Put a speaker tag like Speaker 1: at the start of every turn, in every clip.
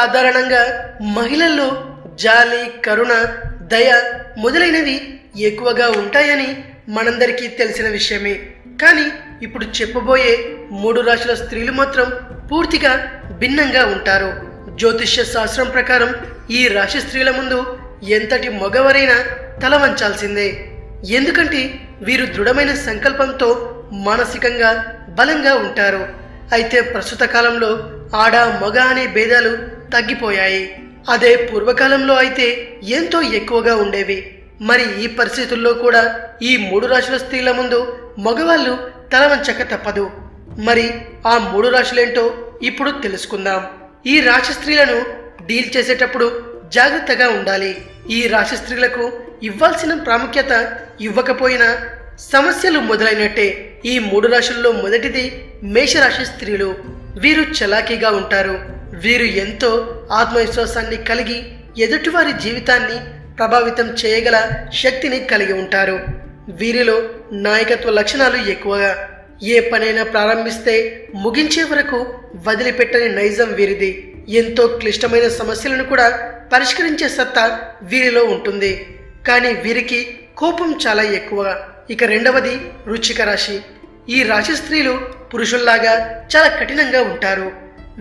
Speaker 1: సాధారణంగా మహిళల్లో జాలి కరుణ దయ మొదలైనవి ఎక్కువగా ఉంటాయని మనందరికీ తెలిసిన విషయమే. కానీ ఇప్పుడు చెప్పబోయే మూడు రాశుల స్త్రీలు మాత్రం పూర్తిగా భిన్నంగా ఉంటారు. జ్యోతిష్య శాస్త్రం ప్రకారం ఈ రాశి స్త్రీల ముందు ఎంతటి మగవరైనా తల వంచాల్సిందే. ఎందుకంటే వీరు దృఢమైన సంకల్పంతో మానసికంగా బలంగా ఉంటారు. అయితే ప్రస్తుత కాలంలో ఆడ మగ అనే భేదాలు తగ్గిపోయాయి. అదే పూర్వకాలంలో అయితే ఎంతో ఎక్కువగా ఉండేవి. మరి ఈ పరిస్థితుల్లో కూడా ఈ మూడు రాశుల స్త్రీల ముందు మగవాళ్ళు తలవంచక తప్పదు. మరి ఆ మూడు రాశులేంటో ఇప్పుడు తెలుసుకుందాం. ఈ రాశి స్త్రీలను డీల్ చేసేటప్పుడు జాగ్రత్తగా ఉండాలి. ఈ రాశి స్త్రీలకు ఇవ్వాల్సిన ప్రాముఖ్యత ఇవ్వకపోయినా సమస్యలు మొదలైనట్టే. ఈ మూడు రాశుల్లో మొదటిది మేషరాశి స్త్రీలు వీరు చలాకీగా ఉంటారు. వీరు ఎంతో ఆత్మవిశ్వాసాన్ని కలిగి ఎదుటివారి జీవితాన్ని ప్రభావితం చేయగల శక్తిని కలిగి ఉంటారు. వీరిలో నాయకత్వ లక్షణాలు ఎక్కువగా. ఏ పనైనా ప్రారంభిస్తే ముగించే వరకు వదిలిపెట్టని నైజం వీరిది. ఎంతో క్లిష్టమైన సమస్యలను కూడా పరిష్కరించే సత్తా వీరిలో ఉంటుంది. కానీ వీరికి కోపం చాలా ఎక్కువ. ఇక రెండవది రుచిక రాశి. ఈ రాశి స్త్రీలు పురుషుల్లాగా చాలా కఠినంగా ఉంటారు.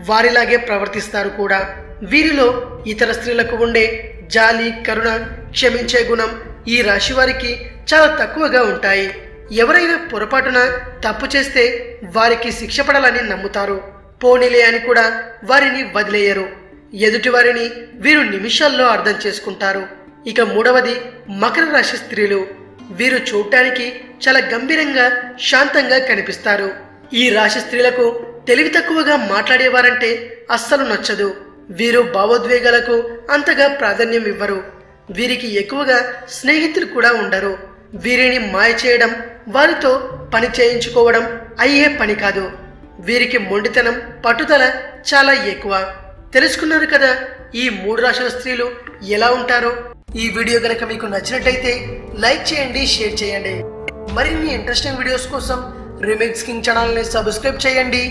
Speaker 1: వారిలాగే ప్రవర్తిస్తారు కూడా. వీరిలో ఇతర స్త్రీలకు ఉండే జాలి కరుణ క్షమించే గుణం ఈ రాశి వారికి చాలా తక్కువగా ఉంటాయి. ఎవరైనా పొరపాటున తప్పు చేస్తే వారికి శిక్ష పడాలని నమ్ముతారు. పోనీలే అని కూడా వారిని వదిలేయరు. ఎదుటి వారిని వీరు నిమిషాల్లో అర్థం చేసుకుంటారు. ఇక మూడవది మకర రాశి స్త్రీలు. వీరు చూడటానికి చాలా గంభీరంగా శాంతంగా కనిపిస్తారు. ఈ రాశి స్త్రీలకు తెలివి తక్కువగా మాట్లాడేవారంటే అస్సలు నచ్చదు. వీరు భావోద్వేగాలకు అంతగా ప్రాధాన్యం ఇవ్వరు. వీరికి ఎక్కువగా స్నేహితులు కూడా ఉండరు. వీరిని మాయ చేయడం వారితో పని చేయించుకోవడం అయ్యే పని కాదు. వీరికి మొండితనం పట్టుదల చాలా ఎక్కువ. తెలుసుకున్నారు కదా ఈ మూడు రాశుల స్త్రీలు ఎలా ఉంటారో? ఈ వీడియో గనక మీకు నచ్చినట్లయితే లైక్ చేయండి షేర్ చేయండి. మరిన్ని ఇంట్రెస్టింగ్ వీడియోస్ కోసం రిమిక్స్ కింగ్ ఛానల్ని సబ్స్క్రైబ్ చేయండి.